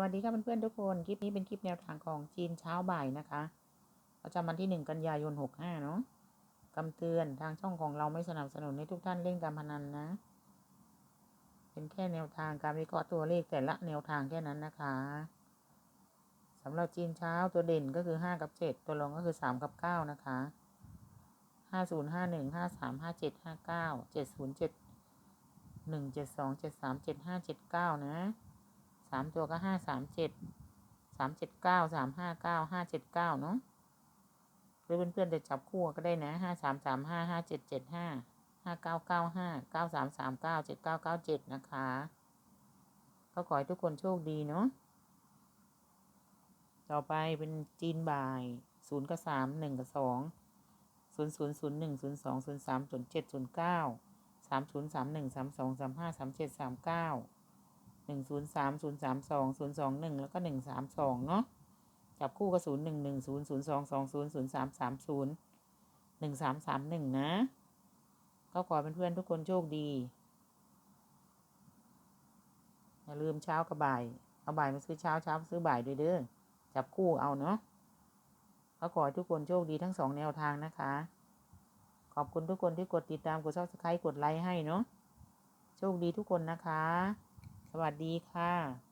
วัสดีครับเพื่อนๆทุกคน คลิปนี้เป็นคลิปแนวทางของจีนเช้าบ่ายนะคะประจำวันที่หนึ่งกันยายนหกห้าเนาะคำเตือนทางช่องของเราไม่สนับสนุนให้ทุกท่านเล่นการพนันนะ เป็นแค่แนวทางการวิเคราะห์ตัวเลขแต่ละแนวทางแค่นั้นนะคะสำหรับจีนเช้าตัวเด่นก็คือห้ากับเจ็ดตัวรองก็คือสามกับเก้านะคะห้าศูนย์ห้าหนึ่งห้าสามห้าเจ็ดห้าเก้าเจ็ดศูนย์เจ็ดหนึ่งเจ็ดสองเจ็ดสามเจ็ดห้าเจ็ดเก้านะามตัวก็ห้าสามเจ็ดสามเจ็ดเก้าสามห้าเก้าห้าเจ็ดเก้าเนาะหรือเพื่อนๆจะจับคู่ก็ได้นะห้าสามสามห้าห้าเจ็ดเจ็ดห้าห้าเก้าเก้าห้าเก้าสามสามเก้าเจ็ดเก้าเก้าเจ็ดนะคะ ก็ขอให้ทุกคนโชคดีเนาะต่อไปเป็นจีนบ่ายศูนย์กับสามหนึ่งกับสองศูนย์ศูนย์ศูนย์หนึ่งศูนย์สองศูนย์สามศูนย์เจ็ดศูนย์เก้าสามศูนย์สามหนึ่งสามสองสามห้าสามเจ็ดสามเก้า หนึ่งศูนย์สามศูนย์สามสองศูนย์สองหนึ่งแล้วก็หนึ่งสามสองเนาะจับคู่กับศูนย์หนึ่งหนึ่งศูนย์ศูนย์สองสองศูนย์ศูนย์สามสามศูนย์หนึ่งสามสามหนึ่งนะ ก็ขอเพื่อนๆทุกคนโชคดี อย่าลืมเช้ากับบ่าย เอาบ่ายมาซื้อเช้าเช้ามาซื้อบ่ายด้วยเด้อ จับคู่เอาเนาะ ก็ขอให้ทุกคนโชคดีทั้งสองแนวทางนะคะ ขอบคุณทุกคนที่กดติดตามกดซับสไครต์กดไลค์ให้เนาะ โชคดีทุกคนนะคะ สวัสดีค่ะ